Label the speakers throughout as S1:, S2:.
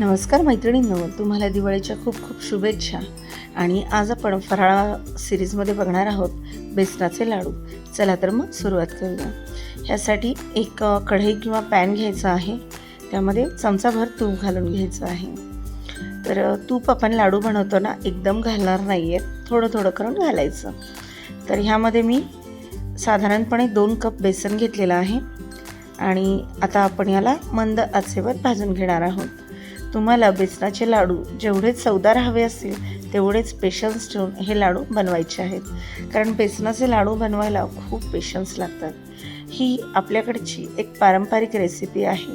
S1: नमस्कार मैत्रिणींनो तुम्हाला दिवाळीच्या खूप खूप शुभेच्छा. आणि आज आपण फराळा सिरीजमध्ये बघणार आहोत बेसनाचे लाडू. चला तर मग सुरुवात करूया. ह्यासाठी एक कढई किंवा पॅन घ्यायचा आहे. त्यामध्ये चमचाभर तूप घालून घ्यायचं आहे. तर तूप आपण लाडू बनवतो ना एकदम घालणार नाही आहे थोडं थोडं करून घालायचं. तर ह्यामध्ये मी साधारणपणे दोन कप बेसन घेतलेलं आहे. आणि आता आपण याला मंद आचेवर भाजून घेणार आहोत. तुम्हाला बेसनाचे लाडू जेवढे चवदार हवे असतील तेवढेच पेशन्स ठेवून हे लाडू बनवायचे आहेत. कारण बेसनाचे लाडू बनवायला खूप पेशन्स लागतात. ही आपल्याकडची एक पारंपरिक रेसिपी आहे.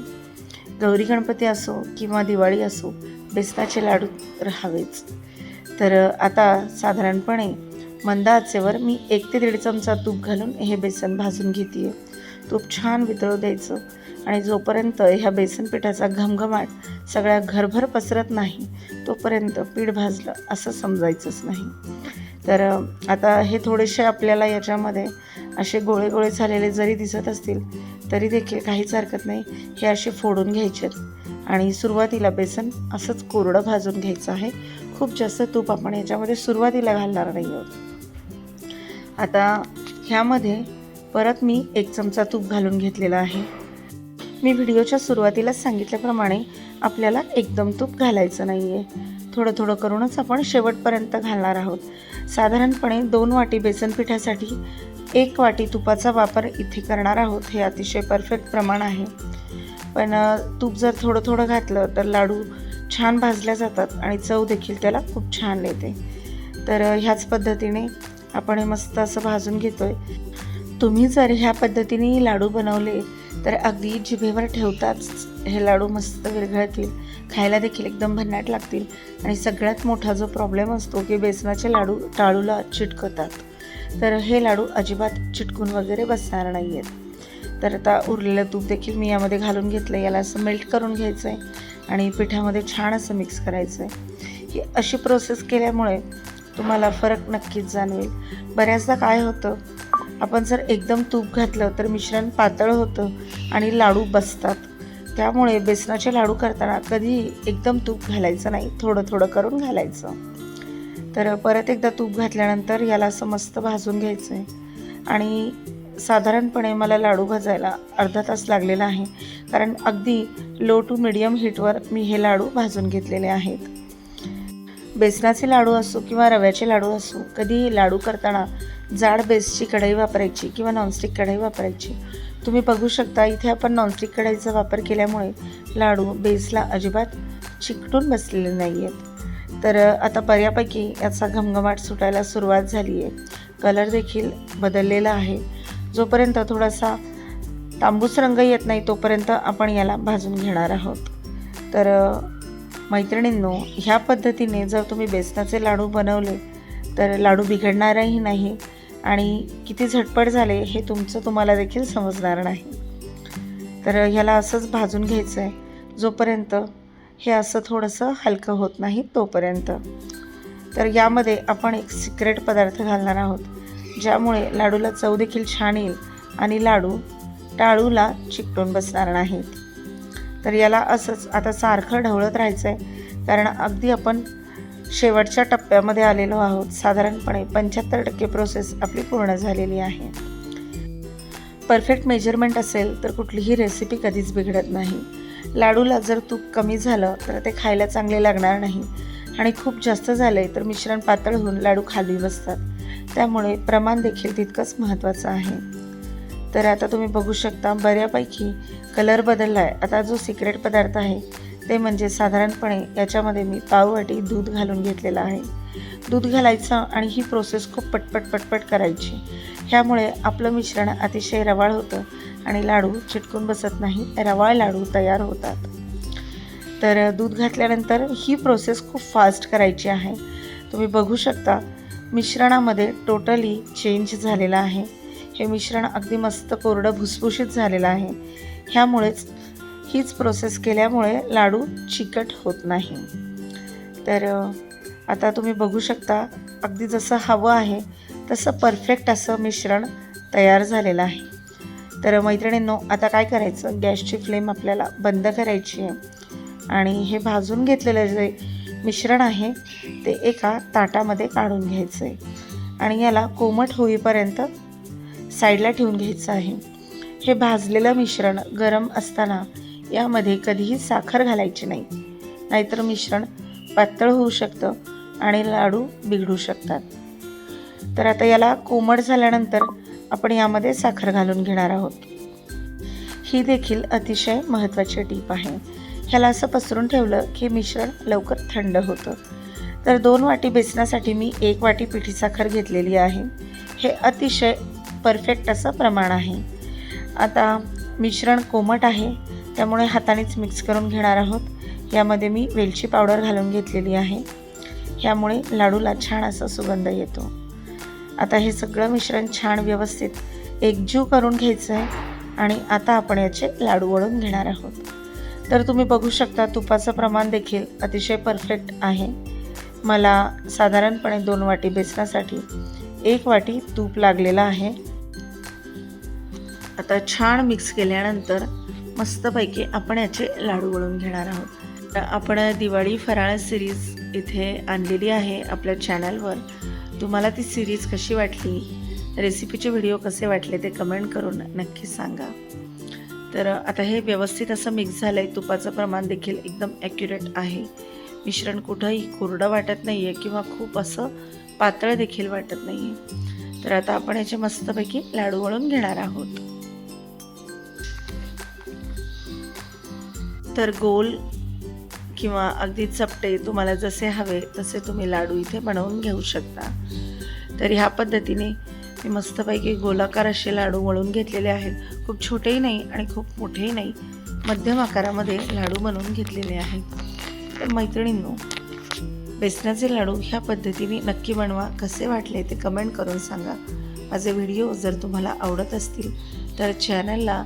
S1: गौरी गणपती असो किंवा दिवाळी असो बेसनाचे लाडू तर हवेच. तर आता साधारणपणे मंद आचेवर मी एक ते दीड चमचा तूप घालून हे बेसन भाजून घेते तूप छान वितळू द्यायचं. आणि जोपर्यंत ह्या बेसन पिठाचा घमघमाट सगळ्या घरभर पसरत नाही तोपर्यंत पीठ भाजलं असं समजायचंच नाही. तर आता हे थोडेसे आपल्याला याच्यामध्ये असे गोळे गोळे झालेले जरी दिसत असतील तरी देखील काहीच हरकत नाही. हे असे फोडून घ्यायचेत. आणि सुरुवातीला बेसन असंच कोरडं भाजून घ्यायचं आहे. खूप जास्त तूप आपण याच्यामध्ये सुरुवातीला घालणार नाही आहोत. आता ह्यामध्ये परत मी एक चमचा तूप घालून घेतलेला आहे. मी व्हिडिओच्या सुरुवातीलाच सांगितल्याप्रमाणे आपल्याला एकदम तूप घालायचं नाही आहे थोडं थोडं करूनच आपण शेवटपर्यंत घालणार आहोत. साधारणपणे दोन वाटी बेसन पिठासाठी एक वाटी तुपाचा वापर इथे करणार आहोत हे अतिशय परफेक्ट प्रमाण आहे. पण तूप जर थोडं थोडं घातलं तर लाडू छान भाजल्या जातात आणि चव देखील त्याला खूप छान येते. तर ह्याच पद्धतीने आपण हे मस्त असं भाजून घेतोय. तुम्ही जर ह्या पद्धतीने लाडू बनवले तर अगदी जिभेवर ठेवताच हे लाडू मस्त विरघळतील खायला देखील एकदम भन्नाट लागतील. आणि सगळ्यात मोठा जो प्रॉब्लेम असतो की बेसनाचे लाडू टाळूला चिटकतात. तर हे लाडू अजिबात चिटकून वगैरे बसणार नाही आहेत तर आता उरलेलं तूप देखील मी यामध्ये घालून घेतलं याला असं मेल्ट करून घ्यायचं आहे आणि पिठामध्ये छान असं मिक्स करायचं आहे ही अशी प्रोसेस केल्यामुळे तुम्हाला फरक नक्कीच जाणवेल. बऱ्याचदा काय होतं आपण जर एकदम तूप घातलं तर मिश्रण पातळ होतं आणि लाडू बसतात. त्यामुळे बेसनाचे लाडू करताना कधी एकदम तूप घालायचं नाही थोडं थोडं करून घालायचं. तर परत एकदा तूप घातल्यानंतर याला असं मस्त भाजून घ्यायचं आहे आणि साधारणपणे मला लाडू भाजायला अर्धा तास लागलेला आहे कारण अगदी लो टू मिडियम हीटवर मी हे लाडू भाजून घेतलेले आहेत. बेसनाचे लाडू असो किंवा रव्याचे लाडू असो कधी लाडू करताना जाड बेसची कढई वापरायची किंवा नॉनस्टिक कढई वापरायची. तुम्ही बघू शकता इथे आपण नॉनस्टिक कढईचा वापर केल्यामुळे लाडू बेसला अजिबात चिकटून बसलेले नाही आहेत तर आता बऱ्यापैकी याचा घमघमाट सुटायला सुरुवात झाली आहे कलर देखील बदललेला आहे. जोपर्यंत थोडासा तांबूस रंग येत नाही तोपर्यंत आपण याला भाजून घेणार आहोत. तर मैत्रिणींनो ह्या पद्धतीने जर तुम्ही बेसनाचे लाडू बनवले तर लाडू बिघडणारही नाही. आणि किती झटपट झाले हे तुमचं तुम्हाला देखील समजणार नाही. तर ह्याला असंच भाजून घ्यायचं आहे जोपर्यंत हे असं थोडंसं हलकं होत नाही तोपर्यंत. तर यामध्ये आपण एक सिक्रेट पदार्थ घालणार आहोत. ज्यामुळे लाडूला चव देखील छान येईल आणि लाडू टाळूला चिकटून बसणार नाहीत. तर याला असंच आता सारखं ढवळत राहायचं आहे कारण अगदी आपण शेवटच्या टप्प्यामध्ये आलेलो आहोत. साधारणपणे पंच्याहत्तर टक्के प्रोसेस आपली पूर्ण झालेली आहे. परफेक्ट मेजरमेंट असेल तर कुठलीही रेसिपी कधीच बिघडत नाही. लाडूला जर तूप कमी झालं तर ते खायला चांगले लागणार नाही. आणि खूप जास्त झाले तर मिश्रण पातळ होऊन लाडू खाली बसतात. त्यामुळे प्रमाण देखील तितकंच महत्त्वाचं आहे. तर आता तुम्ही बघू शकता बऱ्यापैकी कलर बदलला आहे आता जो सिक्रेट पदार्थ आहे ते म्हणजे साधारणपणे याच्यामध्ये मी पाववाटी दूध घालून घेतलेलं आहे. दूध घालायचं आणि ही प्रोसेस खूप पटपट पटपट करायची. ह्यामुळे आपलं मिश्रण अतिशय रवाळ होतं आणि लाडू चिटकून बसत नाही रवाळ लाडू तयार होतात. तर दूध घातल्यानंतर ही प्रोसेस खूप फास्ट करायची आहे. तुम्ही बघू शकता मिश्रणामध्ये टोटली चेंज झालेलं आहे. हे मिश्रण अगदी मस्त कोरडं भुसभुशीत झालेलं आहे. ह्यामुळेच हीच प्रोसेस केल्यामुळे लाडू चिकट होत नाही. तर आता तुम्ही बघू शकता अगदी जसं हवं आहे तसं परफेक्ट असं मिश्रण तयार झालेलं आहे. तर मैत्रिणींनो आता काय करायचं? गॅसची फ्लेम आपल्याला बंद करायची आहे. आणि हे भाजून घेतलेलं जे मिश्रण आहे ते एका ताटामध्ये काढून घ्यायचं आहे आणि याला कोमट होईपर्यंत साईडला ठेवून घ्यायचं आहे. हे भाजलेलं मिश्रण गरम असताना यामध्ये कधीही साखर घालायची नाही. नाहीतर मिश्रण पातळ होऊ शकतं आणि लाडू बिघडू शकतात. तर आता याला कोमट झाल्यानंतर आपण यामध्ये साखर घालून घेणार आहोत. ही देखील अतिशय महत्त्वाची टीप आहे. ह्याला असं पसरून ठेवलं की मिश्रण लवकर थंड होतं. तर दोन वाटी बेसनासाठी मी एक वाटी पिठी साखर घेतलेली आहे. हे अतिशय परफेक्ट असं प्रमाण आहे. आता मिश्रण कोमट आहे. त्यामुळे हातानेच मिक्स करून घेणार आहोत. यामध्ये मी वेलची पावडर घालून घेतलेली आहे. ह्यामुळे लाडूला छान असा सुगंध येतो. आता हे सगळं मिश्रण छान व्यवस्थित एकजीव करून घ्यायचं आहे आणि आता आपण याचे लाडू वळून घेणार आहोत. तर तुम्ही बघू शकता तुपाचं प्रमाण देखील अतिशय परफेक्ट आहे. मला साधारणपणे दोन वाटी बेसनासाठी एक वाटी तूप लागलेलं आहे. आता छान मिक्स केल्यानंतर मस्तपैकी आपण याचे लाडू वळून घेणार आहोत. तर आपण दिवाळी फराळ सिरीज इथे आणलेली आहे आपल्या चॅनलवर तुम्हाला ती सिरीज कशी वाटली रेसिपीचे व्हिडिओ कसे वाटले ते कमेंट करून नक्की सांगा. तर आता हे व्यवस्थित असं मिक्स झालं आहे तुपाचं प्रमाण देखील एकदम ॲक्युरेट आहे. मिश्रण कुठंही कोरडं वाटत नाही आहे किंवा खूप असं पातळ देखील वाटत नाही आहे तर आता आपण याचे मस्तपैकी लाडू वळून घेणार आहोत. तर गोल किंवा अगदी चपटे तुम्हाला जसे हवे तसे तुम्ही लाडू इथे बनवून घेऊ शकता. तर ह्या पद्धतीने मी मस्तपैकी गोलाकार असे लाडू वळून घेतलेले आहेत. खूप छोटेही नाही आणि खूप मोठेही नाही. मध्यम आकारामध्ये लाडू बनवून घेतलेले आहेत. तर मैत्रिणींनो बेसनाचे लाडू ह्या पद्धतीने नक्की बनवा. कसे वाटले ते कमेंट करून सांगा. माझे व्हिडिओ जर तुम्हाला आवडत असतील तर चॅनलला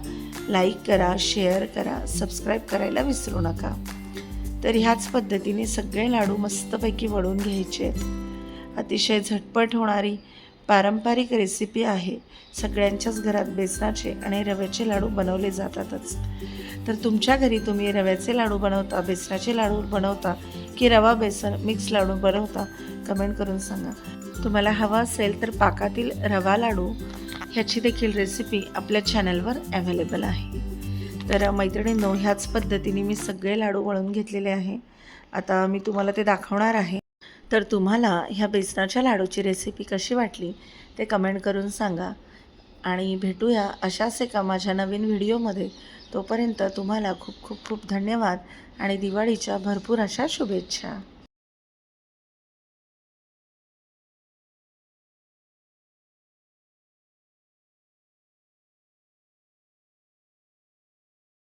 S1: लाईक करा शेअर करा सबस्क्राईब करायला विसरू नका. तर ह्याच पद्धतीने सगळे लाडू मस्तपैकी वळून घ्यायचे आहेत. अतिशय झटपट होणारी पारंपरिक रेसिपी आहे. सगळ्यांच्याच घरात बेसनाचे आणि रव्याचे लाडू बनवले जातातच. तर तुमच्या घरी तुम्ही रव्याचे लाडू बनवता बेसनाचे लाडू बनवता की रवा बेसन मिक्स लाडू बनवता कमेंट करून सांगा. तुम्हाला हवा असेल तर पाकातील रवा लाडू ह्याची देखील रेसिपी आपल्या चॅनलवर अवेलेबल आहे. तर मैत्रिणींनो ह्याच पद्धतीने मी सगळे लाडू वळून घेतलेले आहे. आता मी तुम्हाला ते दाखवणार आहे. तर तुम्हाला ह्या बेसनाच्या लाडूची रेसिपी कशी वाटली ते कमेंट करून सांगा. आणि भेटूया अशाच एका माझ्या नवीन व्हिडिओमध्ये तोपर्यंत तुम्हाला खूप खूप खूप धन्यवाद आणि दिवाळीच्या भरपूर अशा शुभेच्छा.